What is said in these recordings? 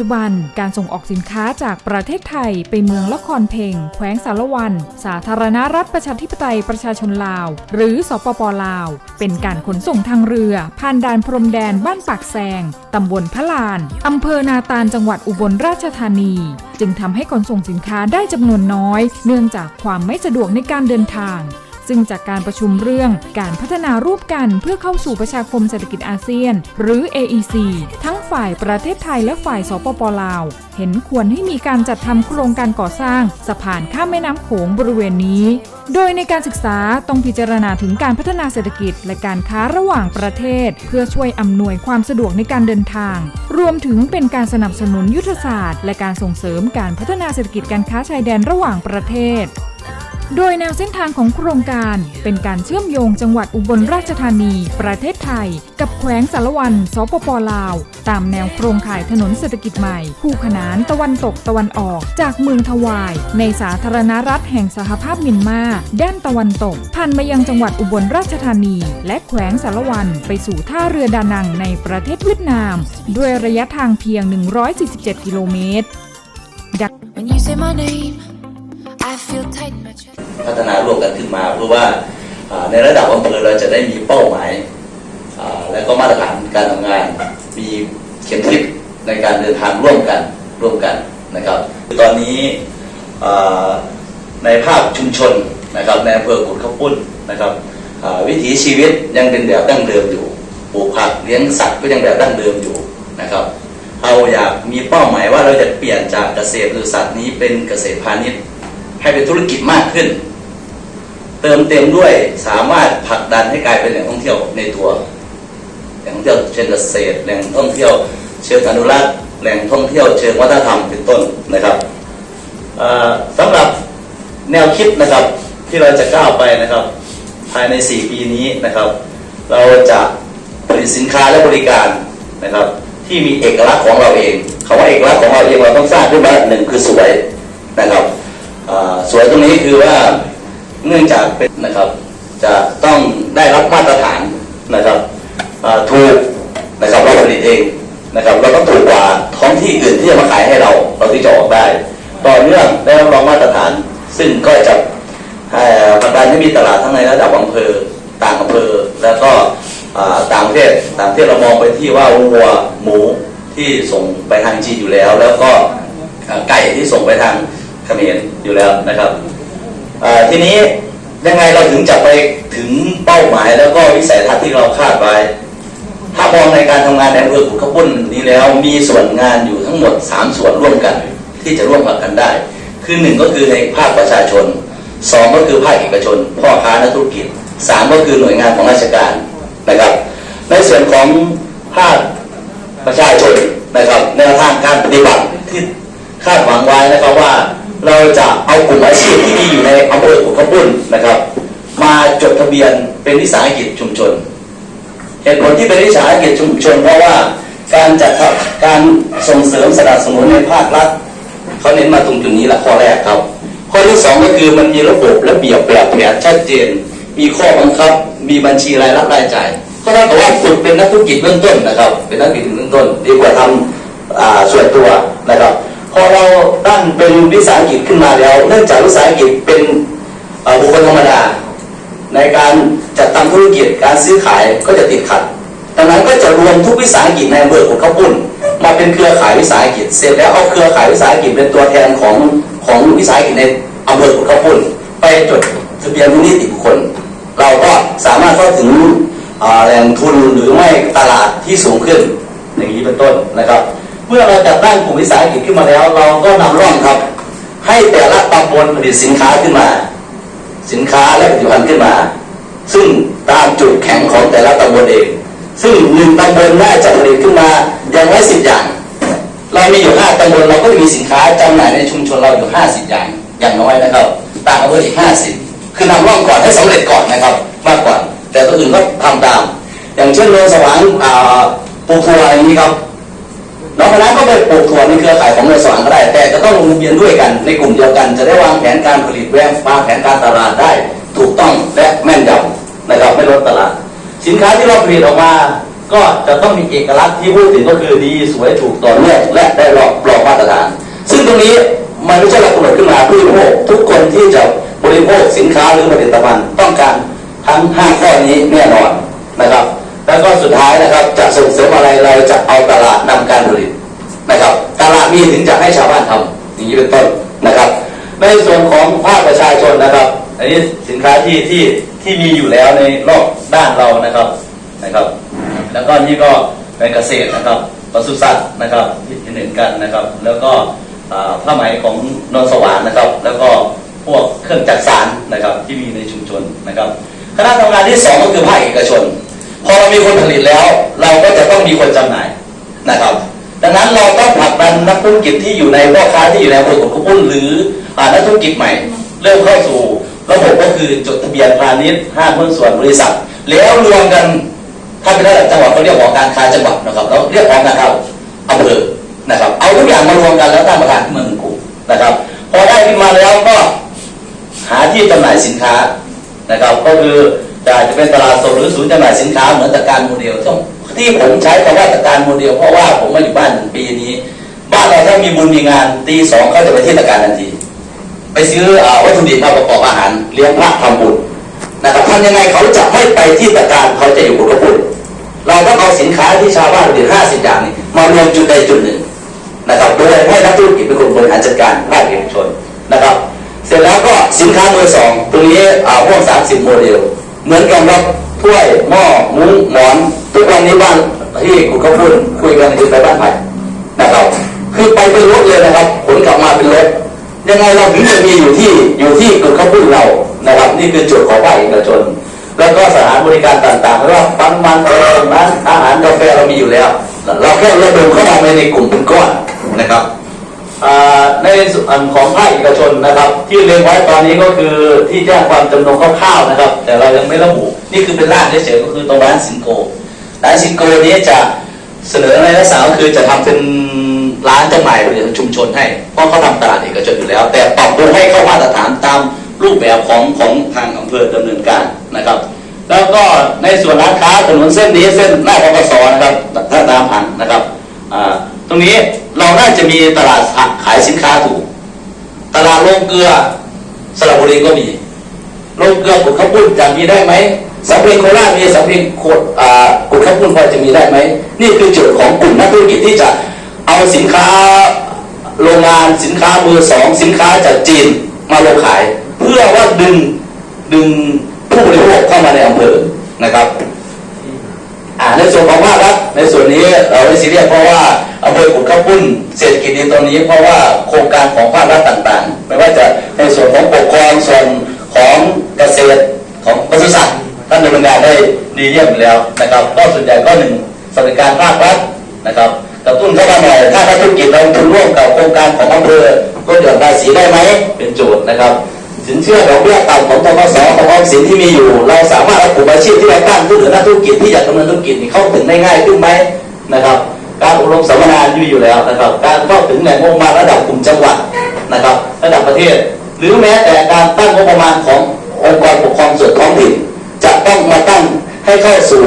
จุบันการส่งออกสินค้าจากประเทศไทยไปเมืองละครเพ่งแขวงสารวัน สาธารณรัฐประชาธิปไตยประชาชนลาว หรือสปปลาว เป็นการขนส่งทางเรือ ผ่านด่านพรมแดนบ้านปากแซงตำบลพะลานอำเภอนาตาลจังหวัดอุบลราชธานี จึงทำให้ขนส่งสินค้าได้จำนวนน้อย เนื่องจากความไม่สะดวกในการเดินทาง ซึ่งจากการประชุมเรื่องการพัฒนาร่วมกันเพื่อเข้าสู่ประชาคมเศรษฐกิจอาเซียน หรือ AEC ทั้งฝ่ายประเทศไทยและฝ่ายสปปลาว เห็นควรให้มีการจัดทำโครงการก่อสร้างสะพานข้ามแม่น้ำโขงบริเวณนี้ โดยในการศึกษาต้องพิจารณาถึงการพัฒนาเศรษฐกิจ และการค้าระหว่างประเทศ เพื่อช่วยอำนวยความสะดวกในการเดินทาง รวมถึงเป็นการสนับสนุนยุทธศาสตร์ และการส่งเสริมการพัฒนาเศรษฐกิจการค้าชายแดนระหว่างประเทศ โดยแนวเส้นทางของโครงการเป็นการเชื่อมโยงจังหวัดอุบลราชธานี ประเทศไทย กับแขวงสารวัน สปปลาว ตามแนวโครงข่ายถนนเศรษฐกิจใหม่ คู่ขนานตะวันตกตะวันออก จากเมืองทวาย ในสาธารณรัฐแห่งสหภาพเมียนมาด้านตะวันตกผ่านมายังจังหวัดอุบลราชธานี และแขวงสารวันไปสู่ท่าเรือดานังในประเทศเวียดนาม ด้วยระยะทางเพียง 147 กิโลเมตร พัฒนาร่วมกันขึ้นมาเพื่อว่าในระดับอำเภอเราจะได้มีเป้าหมาย และก็มาตรฐานการทำงาน มีเข็มทิศในการเดินทางร่วมกันร่วมกันนะครับตอนนี้ในภาคชุมชนนะครับในอำเภอกุดข้าวปุ้นนะครับวิถีชีวิตยังเป็นแบบดั้งเดิมอยู่ปลูกผักเลี้ยงสัตว์ก็ยังแบบดั้งเดิมอยู่นะครับเราอยากมีเป้าหมายว่าเราจะเปลี่ยนจากเกษตรหรือสัตว์นี้เป็นเกษตรพาณิชย์ ให้เป็นธุรกิจมากขึ้น เติมเต็มด้วยสามารถผลักดันให้กลายเป็นแหล่งท่องเที่ยวในตัวแหล่งท่องเที่ยวเชิงเกษตรแหล่งท่องเที่ยวเชิงอนุรักษ์แหล่งท่องเที่ยวเชิงวัฒนธรรมเป็นต้นนะครับเอ่อสำหรับแนวคิดนะครับที่เราจะก้าวไปนะครับ ภายใน 4 ปีนี้นะครับ เราจะผลิตสินค้าและบริการนะครับ ที่มีเอกลักษณ์ของเราเองคำว่าเอกลักษณ์ของเราเองเราต้องสร้างขึ้นมาหนึ่งคือสวยนะครับ สวยตรงนี้คือว่าเนื่องจากเป็นนะครับ จะต้องได้รับมาตรฐานนะครับถูกนะครับเราผลิตเองนะครับเราต้องถูกกว่าท้องที่อื่นที่จะมาขายให้เราเราที่จะออกได้ ต่อเนื่องได้รับรองมาตรฐาน ซึ่งก็จะให้ผลักดันให้มีตลาดทั้งในระดับอำเภอต่างอำเภอแล้วก็ต่างประเทศต่างประเทศเรามองไปที่ว่าวัวหมูที่ส่งไปทางจีนอยู่แล้ว แล้วก็ไก่ที่ส่งไปทาง ขมรอยู่แล้วนะครับทีนี้ยังไงเราถึงจะไปถึงเป้าหมายแล้วก็วิสัยทัศน์ที่เราคาดไว้ ถ้ามองในการทำงานในอำเภอขุนข้าวปุ้นนี้แล้วมีส่วนงานอยู่ทั้งหมด 3 ส่วนร่วมกัน ที่จะร่วมกันได้ คือหนึ่งก็คือในภาคประชาชนสองก็คือภาคเอกชน พ่อค้านักธุรกิจสามก็คือหน่วยงานของราชการนะครับ ในส่วนของภาคประชาชนนะครับแนวทางการปฏิบัติที่คาดหวังไว้นะครับว่า เราจะเอากลุ่มอาชีพที่มีอยู่ในอำเภอขุนข้าวปุ้นะครับ มาจดทะเบียนเป็นวิสาหกิจชุมชนเหตุผลที่เป็นวิสาหกิจชุมชน เพราะว่าการจัดการส่งเสริมสนับสนุนในภาครัฐเขาเน้นมาตรงจุดนี้แหละข้อแรกครับ ข้อที่สองก็คือมันมีระบบระเบียบแบบแผนชัดเจน มีข้อบังคับ มีบัญชีรายรับรายจ่ายก็เท่ากับว่าฝึกเป็นนักธุรกิจเบื้องต้นนะครับ เป็นนักธุรกิจเบื้องต้น ดีกว่าทำส่วนตัวนะครับ พอเราตั้งเป็นวิสาหกิจขึ้นมาแล้ว เนื่องจากวิสาหกิจเป็นบุคคลธรรมดา ในการจัดทำธุรกิจการซื้อขายก็จะติดขัด ดังนั้นก็จะรวมทุกวิสาหกิจในอำเภอขุนข้าวปุ้น มาเป็นเครือข่ายวิสาหกิจ เสร็จแล้วเอาเครือข่ายวิสาหกิจเป็นตัวแทนของของวิสาหกิจในอำเภอขุนข้าวปุ้น ไปจดทะเบียนมูลนิธิบุคคล เราก็สามารถเข้าถึงแหล่งทุนหรือไม่ตลาดที่สูงขึ้นอย่างนี้เป็นต้นนะครับ เมื่อเราจัดตั้งกลุ่มวิสาหกิจขึ้นมาแล้ว เราก็นำร่องครับ ให้แต่ละตำบลผลิตสินค้าขึ้นมา สินค้าและผลิตภัณฑ์ขึ้นมา ซึ่งตามจุดแข็งของแต่ละตำบลเอง ซึ่งหนึ่งตำบลน่าจะผลิตขึ้นมาอย่างน้อยสิบอย่าง เรามีอยู่ห้าตำบลเราก็จะมีสินค้าจำหน่ายในชุมชนเราอยู่ห้าสิบอย่างอย่างน้อยนะครับต่างอำเภออีกห้าสิบคือนำร่องก่อนให้สำเร็จก่อนนะครับ มากกว่า แต่ตัวอื่นก็ทำตาม อย่างเช่นเมืองสว่างปูทัวอย่างนี้ครับ น้องคณะก็ไปปลูกถั่วในเครือข่ายของหน่วยสว่างก็ได้ แต่จะต้องลงทะเบียนด้วยกันในกลุ่มเดียวกัน จะได้วางแผนการผลิตแวมวางแผนการตลาดได้ ถูกต้องและแม่นยำนะครับไม่ลดตลาด สินค้าที่เราผลิตออกมา ก็จะต้องมีเอกลักษณ์ที่พูดถึงก็คือดีสวยถูกต่อเนื่องและได้รอบรองมาตรฐาน ซึ่งตรงนี้มันไม่ใช่เรากำหนดขึ้นมาผู้บริโภคทุกคนที่จะบริโภคสินค้าหรือผลิตภัณฑ์ต้องการทั้ง 5 ข้อนี้แน่นอนนะครับ แล้วก็สุดท้ายนะครับจะส่งเสริมอะไรเราจะเอาตลาดนำการผลิตนะครับ ตลาดมีถึงจะให้ชาวบ้านทำอย่างนี้เป็นต้นนะครับ ในส่วนของภาคประชาชนนะครับ อันนี้สินค้าที่ที่ที่มีอยู่แล้วในรอบด้านเรานะครับนะครับ แล้วก็นี่ก็เป็นเกษตรนะครับปศุสัตว์นะครับที่ที่เห็นกันนะครับ แล้วก็ผ้าไหมของนนสวรรค์นะครับ แล้วก็พวกเครื่องจักสานนะครับที่มีในชุมชนนะครับคณะทำงานที่สองก็คือภาคเอกชน พอเรามีคนผลิตแล้ว เราก็จะต้องมีคนจำหน่ายนะครับ ดังนั้นเราต้องผลักดันนักธุรกิจที่อยู่ในพ่อค้าที่อยู่ในอำเภอขุนขบุญหรือนักธุรกิจใหม่ เริ่มเข้าสู่ระบบก็คือจดทะเบียนพาณิชย์ห้างหุ้นส่วนบริษัท แล้วรวมกันถ้าเป็นระดับจังหวัดเขาเรียกหอการค้าจังหวัดนะครับแล้วเรียกหอการค้าอำเภอนะครับเอาทุกอย่างมารวมกันแล้วตั้งประธานขึ้นมาหนึ่งกลุ่มนะครับ พอได้ขึ้นมาแล้วก็หาที่จำหน่ายสินค้านะครับ ก็คือ จะอาจะเป็นตลาดสดหรือศูนย์จำหน่ายสินค้าเหมือนตะการโมเดลต้องที่ผมใช้คำว่าตะการโมเดล เพราะว่าผมมาอยู่บ้านหนึ่งปีนี้ บ้านเราถ้ามีบุญมีงานตีสองเขาจะไปที่ตะการทันที ไปซื้ออวัตถุดิบมาประกอบอาหารเลี้ยงพระทำบุญนะครับทำยังไงเขาจะไม่ไปที่ตะการเขาจะอยู่กับพระพุเราต้องเอาสินค้าที่ชาวบ้านผลิตห้าสิบอย่างนี้มารวมจุดใดจุดหนึ่งนะครับโดยให้นักธุรกิจเป็นคนบริหารจัดการภาคเอกชนนะครับ เสร็จแล้วก็สินค้ามือสองตรงนี้อ่าพวกสามสิบโมเดล เหมือนกันครับถ้วยหม้อมุ้งหมอน ทุกวันนี้บ้านที่คุณเขาพูดคุยกันคือไปบ้านใหม่นะครับคือไปเป็นรถเลยนะครับขนกลับมาเป็นรถยังไงเราถึงจะมีอยู่ที่อยู่ที่กลุ่มเขาพูดเรานะครับ นี่คือจุดของภาคเอกชน แล้วก็สถานบริการต่างๆไม่ว่าปั๊มมันเองร้านอาหารกาแฟเรามีอยู่แล้ว เราแค่ระดมเข้ามาในกลุ่มเป็นก้อนนะครับ ในส่วนของภาคเอกชนนะครับ ที่เรียงไว้ตอนนี้ก็คือที่แจ้งความจำนงคร่าวๆนะครับ แต่เรายังไม่ระบุนี่คือเป็นร่างเฉยๆก็คือตรงร้านสิงโกร้านสิงโกนี้จะเสนอในลักษณะก็คือจะทำเป็นร้านจำหน่ายผลิตชุมชนให้เพราะเขาทำตลาดเอกชนอยู่แล้ว แต่ปรับปรุงให้เข้ามาตรฐานตามรูปแบบของของทางอำเภอดำเนินการนะครับ แล้วก็ในส่วนร้านค้าถนนเส้นนี้เส้นหน้าปปสนะครับถ้าตามผังนะครับตรงนี้ เราน่าจะมีตลาดขายสินค้าถูก ตลาดโรงเกลือสระบุรีก็มีโรงเกลือกุดข้าวปุ้นจะมีได้ไหมสำเพ็งโคราชมีสำเพ็งโคดอ่ากุดข้าวปุ้นพอจะมีได้ไหมนี่คือจุดของกลุ่มนักธุรกิจที่จะเอาสินค้าโรงงานสินค้ามือสองสินค้าจากจีนมาลงขาย เพื่อว่าดึงดึงผู้บริโภคเข้ามาในอำเภอนะครับอ่าในส่วนของภาครัฐในส่วนนี้เราไม่ซีเรียสเพราะว่า อำเภอขุดข้าวปุ้นเศรษฐกิจดีตรงนี้ เพราะว่าโครงการของภาครัฐต่างๆ ไม่ว่าจะในส่วนของปกครองส่วนของเกษตรของปศุสัตว์ท่านดำเนินการได้ดีเยี่ยมแล้วนะครับ ก็ส่วนใหญ่ก็หนึ่งสวัสดิการภาครัฐนะครับกระตุ้นเข้ามาหน่อยถ้าธุรกิจเราลงทุนร่วมกับโครงการของอำเภอก็หย่อนภาษีได้ไหมเป็นโจทย์นะครับ สินเชื่อดอกเบี้ยต่ำของทกสของออมสินที่มีอยู่ เราสามารถเอากลุ่มอาชีพที่เราตั้งขึ้นหรือนักธุรกิจที่อยากดำเนินธุรกิจนี่เข้าถึงได้ง่ายขึ้นไหมนะครับ การอบรมสัมมนาอยู่อยู่แล้วนะครับ การเข้าถึงแหล่งงบประมาณระดับกลุ่มจังหวัดนะครับ ระดับประเทศ หรือแม้แต่การตั้งงบประมาณขององค์กรปกครองส่วนท้องถิ่นจะต้องมาตั้งให้เข้าสู่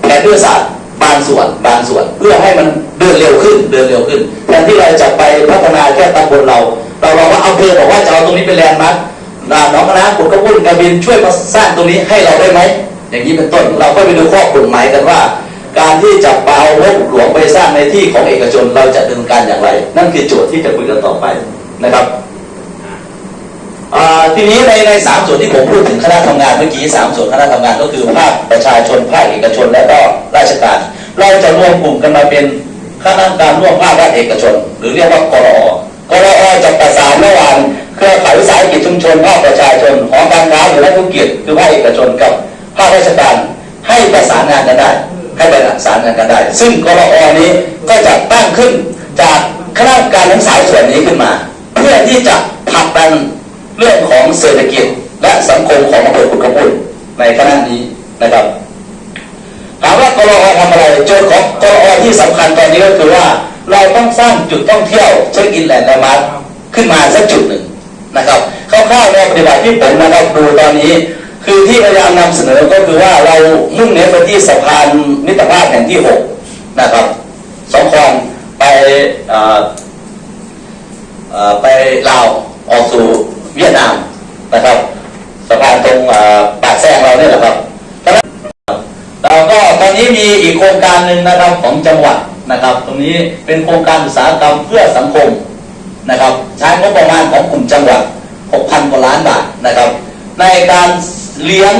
แผนยุทธศาสตร์บางส่วนบางส่วน เพื่อให้มันเดินเร็วขึ้นเดินเร็วขึ้นแทนที่เราจะไปพัฒนาแค่ตำบลเรา เราลองว่าอำเภอบอกว่าจะเอาตรงนี้เป็นแลนด์มาร์คน้องคณะผมก็พูดกบินช่วยมาสร้างตรงนี้ให้เราได้ไหมอย่างนี้เป็นต้นเราก็ไปดูข้อกฎหมายกันว่า การที่จะเปเอางบหลวงไปสร้างในที่ของเอกชนเราจะดำเนินการอย่างไร นั่นคือโจทย์ที่จะคุยกันต่อไปนะครับทีนี้ในในสามส่วนที่ผมพูดถึงคณะทำงานเมื่อกี้สามส่วนคณะทำงานก็คือภาคประชาชนภาคเอกชนและก็ราชการ เราจะรวมกลุ่มกันมาเป็นคณะกรรมการร่วมภาครัฐเอกชน หรือเรียกว่ากรอกรอจะประสานระหว่างเครือข่ายวิสาหกิจชุมชนภาคประชาชนหอการค้าหรือนักธุรกิจคือภาคเอกชนกับภาคราชการให้ประสานงานกันได้ ให้ไประสานงานกันได้ ซึ่งกรออนี้ก็จะตั้งขึ้นจากคณะการทั้งสายส่วนนี้ขึ้นมา เพื่อที่จะผลักดันเรื่องของเศรษฐกิจและสังคมของอำเภอขุนขบุญในคณะนี้นะครับถามว่ากรออทำอะไรโจทย์ของกรอที่สำคัญตอนนี้ก็คือว่าเราต้องสร้างจุดท่องเที่ยวเช็คอินแลนด์แลนด์มาร์ขึ้นมาสักจุดหนึ่งนะครับคร่าวๆในปฏิบัติที่ผมนะครับดูตอนนี้ คือที่พยายามนำเสนอก็คือว่าเรามุ่งเน้นไปที่สะพานมิตรภาพแห่งที่หกนะครับสองคลองไปไปลาวออกสู่เวียดนามนะครับสะพานตรงปากแซงเราเนี่ยแหละครับเราก็ตอนนี้มีอีกโครงการหนึ่งนะครับของจังหวัดนะครับ ตรงนี้เป็นโครงการอุตสาหกรรมเพื่อสังคมนะครับ ใช้งบประมาณของกลุ่มจังหวัด 6,000กว่าล้านบาทนะครับ ในการ เลี้ยง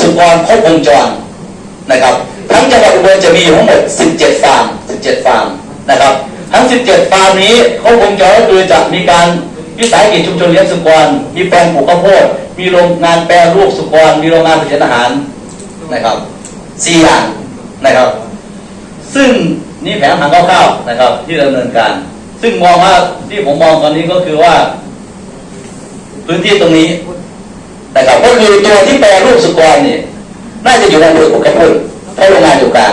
สุกรครบวงจรนะครับทั้งจังหวัดอุบลจะมีอยู่ทั้งหมด 17 ฟาร์ม 17 ฟาร์มนะครับทั้ง 17 ฟาร์มนี้ครบวงจรก็คือจะมีการวิสาหกิจชุมชนเลี้ยงสุกร มีแปลงปลูกข้าวโพด มีโรงงานแปรรูปสุกร มีโรงงานผลิตอาหารนะครับสี่อย่างนะครับ ซึ่งนี่แผนผังคร่าวๆนะครับ ที่ดำเนินการ ซึ่งมองว่าที่ผมมองตอนนี้ก็คือว่า พื้นที่ตรงนี้ นะครับก็คือตัวที่แปรรูปสุกรเนี่ยน่าจะอยู่ในอำเภอขุนกระพุนเพราะโรงงานอยู่กลาง